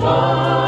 Lord.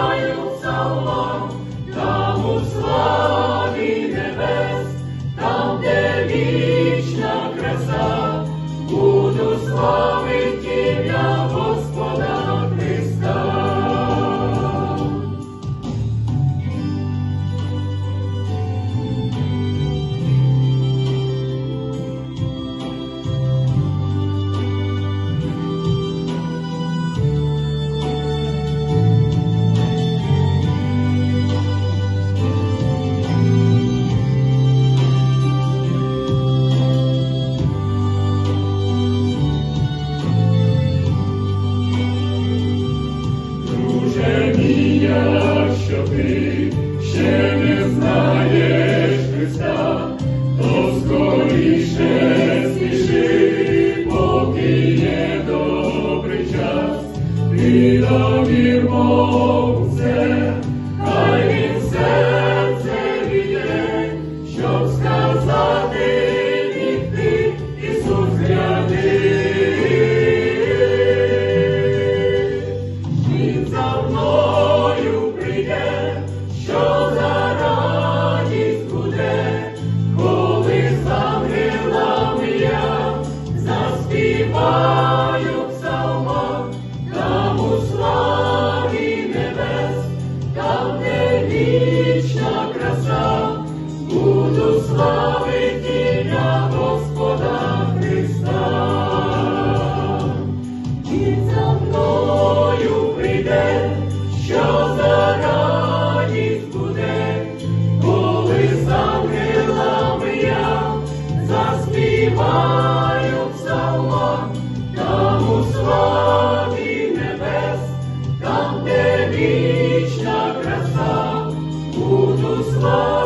Друже що ти ще не знаєш Христа, буде, коли з ангелами заспіваю псалом, там у славі небес, там де вічна краса, буду слава.